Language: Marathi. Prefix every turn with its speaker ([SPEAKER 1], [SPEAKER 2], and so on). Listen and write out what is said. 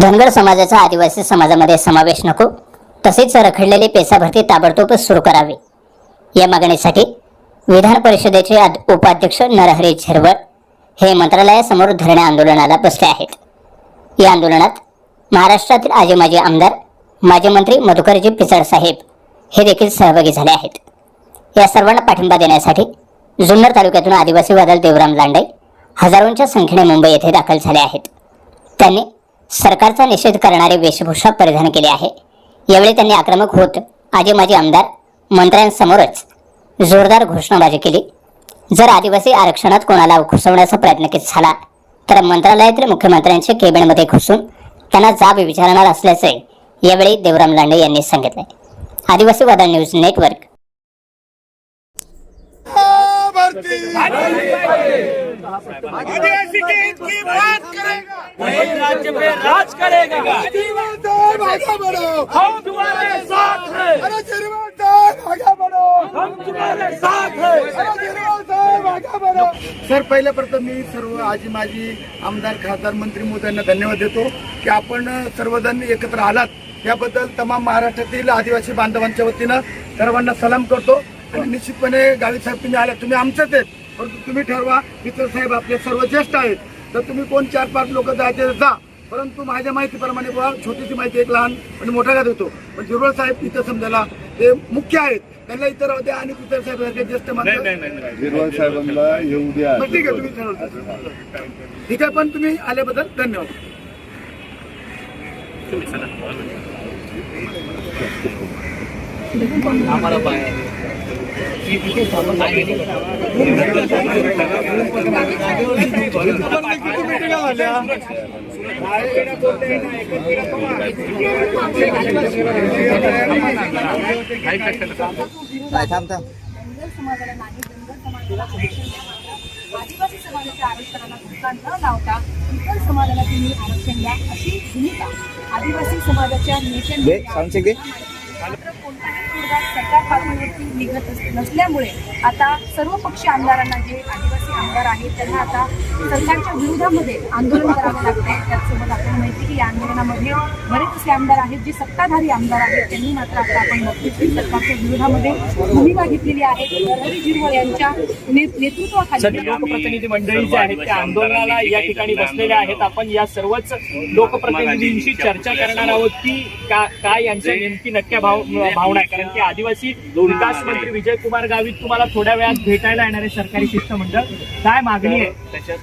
[SPEAKER 1] धनगर समाजाचा आदिवासी समाजामध्ये समावेश नको. तसेच रखडलेली पेसा भरती ताबडतोब सुरू करावी. या मागणीसाठी विधान परिषदेचे उपाध्यक्ष नरहरी झिरवळ हे मंत्रालयासमोर धरणे आंदोलनाला बसले आहेत. या आंदोलनात महाराष्ट्रातील आजी माजी आमदार माजी मंत्री मधुकरजी पिचड साहेब हे देखील सहभागी झाले आहेत. या सर्वांना पाठिंबा देण्यासाठी जुन्नर तालुक्यातून आदिवासी वादळ देवराम लांडे हजारोंच्या संख्येने मुंबई येथे दाखल झाले आहेत. सरकारचा निषेध करणारी वेशभूषा परिधान केली आहे. यावेळी त्यांनी आक्रमक होत आजी माजी आमदार मंत्र्यांसमोरच जोरदार घोषणाबाजी केली. जर आदिवासी आरक्षणात कोणाला घुसवण्याचा प्रयत्न केला झाला तर मंत्रालयातील मुख्यमंत्र्यांच्या केबिनमध्ये घुसून त्यांना जाब विचारणार असल्याचे यावेळी देवराम लांडे यांनी सांगितले. आदिवासी वादळ न्यूज नेटवर्क.
[SPEAKER 2] आदिवासी की बात करेगा।
[SPEAKER 3] वही राज्य पे राज करेगा।
[SPEAKER 2] भागा बढ़ो
[SPEAKER 3] हम तुम्हारे साथ हैं।
[SPEAKER 2] अरे बढ़ो
[SPEAKER 3] हम तुम्हारे साथ हैं।
[SPEAKER 2] अरे बढ़ो सर पहिल्या प्रथम मी सर्व आजी माजी आमदार खासदार मंत्री मोदींना धन्यवाद देतो की आपण सर्वजण एकत्र आलात. याबद्दल तमाम महाराष्ट्रातील आदिवासी बांधवांच्या वतीनं सर्वांना सलाम करतो. आणि निश्चितपणे गावी साहेब तुम्ही आल्या तुम्ही आमचेच आहेत. परंतु तुम्ही ठरवा मित्र साहेब आपले सर्व ज्येष्ठ आहेत. तर तुम्ही कोण चार पाच लोक जायचे जा. परंतु माझ्या माहितीप्रमाणे बुवा छोटीशी माहिती एक लहान आणि मोठा का देतो पण जिरवळ साहेब इथं समजायला ते मुख्य आहेत. त्यांना इतर होते आणि इतर साहेब सारखे ज्येष्ठ माणसं.
[SPEAKER 4] गिरवाल साहेबांना येऊ द्या.
[SPEAKER 2] ठीक आहे तुम्ही ठरवता ठीक आहे पण तुम्ही आल्याबद्दल धन्यवाद.
[SPEAKER 5] समाजाला नाही धनगर समाजाला आरक्षण द्या. आदिवासी समाजाच्या आरक्षणाला धक्का न लावता इतर समाजाला तुम्ही आरक्षण द्या अशी भूमिका. आदिवासी समाजाच्या नेत्यांनी मात्र कोणताही सरकार पातळीवरती निघत नसल्यामुळे आता सर्व पक्षी आमदारांना जे आदिवासी आमदार आहेत त्यांना आता सरकारच्या विरोधामध्ये आंदोलन करावं लागतंय. त्याचसोबत आपल्याला माहिती आहे की या आंदोलनामध्ये बरेच असे आमदार आहेत जे सत्ताधारी आमदार आहेत. त्यांनी मात्र आता आपण बघतो सरकारच्या विरोधामध्ये भूमिका घेतलेली आहे. नरहरी जिरवळ यांच्या ने- नेतृत्वाखाली
[SPEAKER 3] लोकप्रतिनिधी मंडळी जे आहेत त्या आंदोलनाला या ठिकाणी बसलेले आहेत. आपण या सर्वच लोकप्रतिनिधींशी चर्चा करणार आहोत की का- काय यांच्या नेमकी नक्क्या भाव भावना आहे. कारण की आदिवासी विकास मंत्री विजय कुमार गावित तुम्हाला थोड्या वेळात भेटायला येणार आहे सरकारी शिष्टमंडळ. काय मागणी आहे? त्याच्यात